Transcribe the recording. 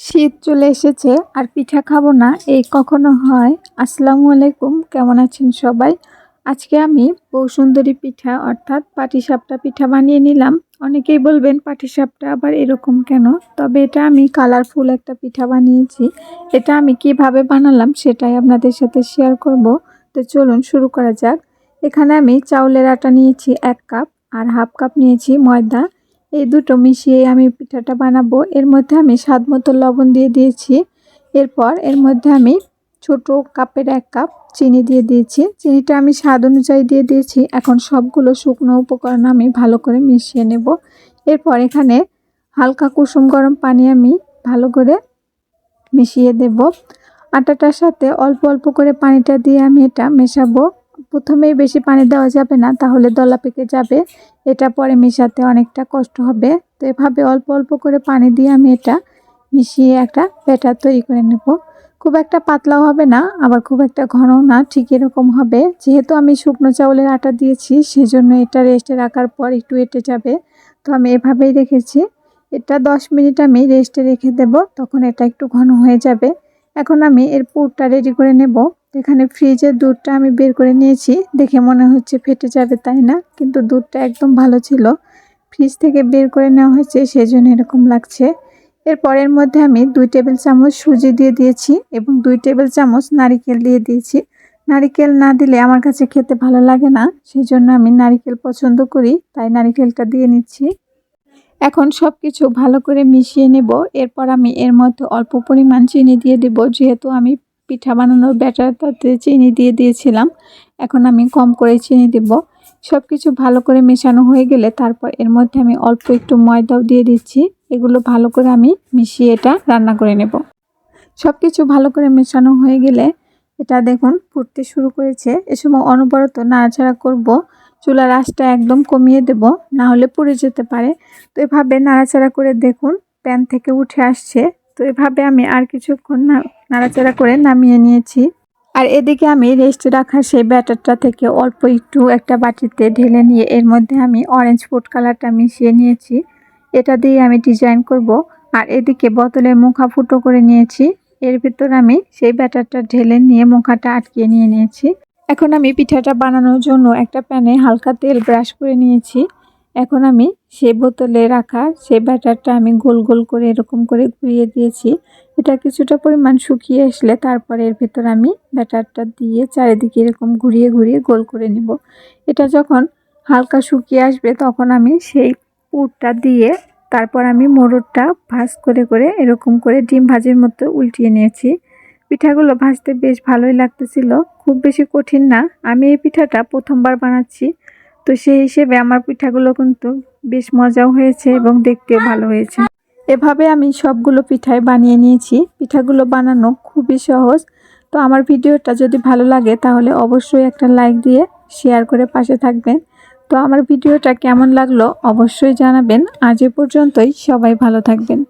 শীত চলে এসেছে আর পিঠা খাব না এই কখনো হয়। আসসালামু আলাইকুম, কেমন আছেন সবাই? আজকে আমি বৌসুন্দরী পিঠা, অর্থাৎ পাটিসাপটা পিঠা বানিয়ে নিলাম। অনেকেই বলবেন পাটিসাপটা আবার এরকম কেন? তবে এটা আমি কালারফুল একটা পিঠা বানিয়েছি। এটা আমি কীভাবে বানালাম সেটাই আপনাদের সাথে শেয়ার করব। তো চলুন শুরু করা যাক। এখানে আমি চাউলের আটা নিয়েছি এক কাপ আর হাফ কাপ নিয়েছি ময়দা। এই দুটো মিশিয়ে আমি পিঠাটা বানাবো। এর মধ্যে আমি স্বাদ মতো লবণ দিয়ে দিয়েছি। এরপর এর মধ্যে আমি ছোট কাপের এক কাপ চিনি দিয়ে দিয়েছি। চিনিটা আমি স্বাদ অনুযায়ী দিয়ে দিয়েছি। এখন সবগুলো শুকনো উপকরণ আমি ভালো করে মিশিয়ে নেব। এরপর এখানে হালকা কুসুম গরম পানি আমি ভালো করে মিশিয়ে দেব। আটাটার সাথে অল্প অল্প করে পানিটা দিয়ে আমি এটা মেশাবো। প্রথমেই বেশি পানি দেওয়া যাবে না, তাহলে দলা পেকে যাবে। এটা পরে মেশাতে অনেকটা কষ্ট হবে। তো এভাবে অল্প অল্প করে পানি দিয়ে আমি এটা মিশিয়ে একটা ব্যাটার তৈরি করে নেব। খুব একটা পাতলাও হবে না, আবার খুব একটা ঘনও না, ঠিক এরকম হবে। যেহেতু আমি শুকনো চাউলের আটা দিয়েছি, সেজন্য এটা রেস্টে রাখার পর একটু এঁটে যাবে। তো আমি এভাবেই রেখেছি। এটা দশ মিনিট আমি রেস্টে রেখে দেব, তখন এটা একটু ঘন হয়ে যাবে। এখন আমি এর পুরটা রেডি করে নেব। এখানে ফ্রিজের দুধটা আমি বের করে নিয়েছি। দেখে মনে হচ্ছে ফেটে যাবে, তাই না? কিন্তু দুধটা একদম ভালো ছিল। ফ্রিজ থেকে বের করে নেওয়া হয়েছে সেই জন্য এরকম লাগছে। এরপরের মধ্যে আমি দুই টেবিল চামচ সুজি দিয়ে দিয়েছি এবং দুই টেবিল চামচ নারিকেল দিয়ে দিয়েছি। নারিকেল না দিলে আমার কাছে খেতে ভালো লাগে না সেই জন্য আমি নারিকেল পছন্দ করি, তাই নারিকেলটা দিয়ে নিচ্ছি। এখন সব কিছু ভালো করে মিশিয়ে নেব। এরপর আমি এর মধ্যে অল্প পরিমাণ চিনি দিয়ে দেব, যেহেতু আমি পিঠা বানানোর ব্যাটারটাতে চিনি দিয়ে দিয়েছিলাম। এখন আমি কম করে চিনি দেব। সব কিছু ভালো করে মেশানো হয়ে গেলে তারপর এর মধ্যে আমি অল্প একটু ময়দাও দিয়ে দিচ্ছি। এগুলো ভালো করে আমি মিশিয়ে এটা রান্না করে নেব। সব কিছু ভালো করে মেশানো হয়ে গেলে এটা দেখুন ফুটতে শুরু করেছে। এ সময় অনবরত নাড়াচাড়া করব। চুলার আঁচটা একদম কমিয়ে দেব, না হলে পুড়ে যেতে পারে। তো এভাবে নাড়াচাড়া করে দেখুন প্যান থেকে উঠে আসছে। তো এভাবে আমি আর কিছুক্ষণ নাড়াচাড়া করে নামিয়ে নিয়েছি। আর এদিকে আমি রেস্টে রাখা সেই ব্যাটারটা থেকে অল্প একটু একটা বাটিতে ঢেলে নিয়ে এর মধ্যে আমি অরেঞ্জ ফুড কালারটা মিশিয়ে নিয়েছি। এটা দিয়ে আমি ডিজাইন করব। আর এদিকে বোতলে মুখা ফুটো করে নিয়েছি। এর ভিতর আমি সেই ব্যাটারটা ঢেলে নিয়ে মুখাটা আটকিয়ে নিয়ে নিয়েছি। এখন আমি পিঠাটা বানানোর জন্য একটা প্যানে হালকা তেল ব্রাশ করে নিয়েছি। এখন আমি সে বোতলে রাখা সে ব্যাটারটা আমি গোল গোল করে এরকম করে ঘুরিয়ে দিয়েছি। এটা কিছুটা পরিমাণ শুকিয়ে আসলে তারপরে এর ভেতর আমি ব্যাটারটা দিয়ে চারিদিকে এরকম ঘুরিয়ে ঘুরিয়ে গোল করে নিব। এটা যখন হালকা শুকিয়ে আসবে তখন আমি সেই পুরটা দিয়ে তারপর আমি মোড়রটা ভাজ করে করে এরকম করে ডিম ভাজির মতো উল্টিয়ে নিয়েছি। পিঠাগুলো ভাজতে বেশ ভালোই লাগতেছিল। খুব বেশি কঠিন না। আমি এই পিঠাটা প্রথমবার বানাচ্ছি। তো সেই হিসেবে আমার পিঠাগুলো কিন্তু বেশ মজাও হয়েছে এবং দেখতেও ভালো হয়েছে। এভাবে আমি সবগুলো পিঠাই বানিয়ে নিয়েছি। পিঠাগুলো বানানো খুবই সহজ। তো আমার ভিডিওটা যদি ভালো লাগে তাহলে অবশ্যই একটা লাইক দিয়ে শেয়ার করে পাশে থাকবেন। তো আমার ভিডিওটা কেমন লাগল অবশ্যই জানাবেন। আজ এ পর্যন্তই। সবাই ভালো থাকবেন।